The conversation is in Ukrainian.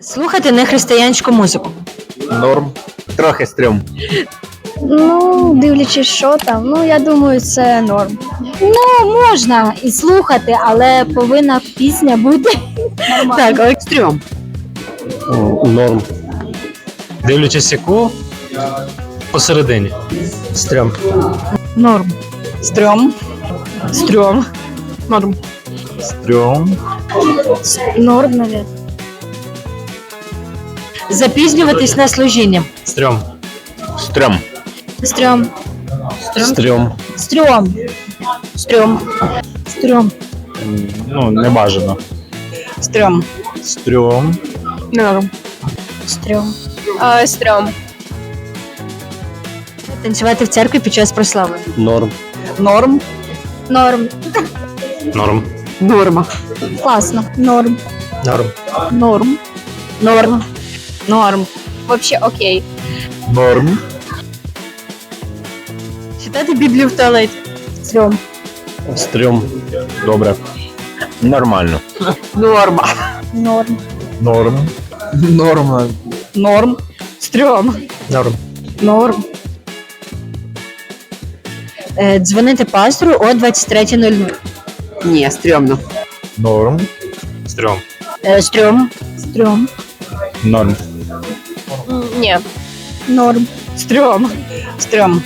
Слухати нехристиянську музику. Норм. Трохи стрьом. Ну, дивлячись, що там, ну я думаю, це норм. Ну, можна і слухати, але повинна пісня бути. Так, але стрьом. Норм. Дивлячись яку посередині. Стрьом. Норм. Стрьом. Стрьом. Норм. Стрьом. Норм, навіть. Запізнюватись на служіння. Стрьом. Стрьом. Стрьом. Стрьом. Стрьом. Стрьом. Стрьом. Ну, не бажано. Стрьом. Стрьом. Норм. Стрьом. Стрьом. Танцювати в церкві під час прослави. Норм. Норм. Норм. Норм. Норма. Класно. Норм. Норм. Норм. Норм. Норм. Вообще окей. Норм. Читати Біблію в туалеті. Стрьом. Стрьом. Добре. Нормально. Норма. Норм. Норм. Норм. Норм. Стрьом. Норм. Норм. Е, дзвонити пастору о 23.00. Ні, стрьомно. Норм. Стрьом. Е, стрьом. Стрьом. Норм. Ні. Норм. Стрьом. Стрьом.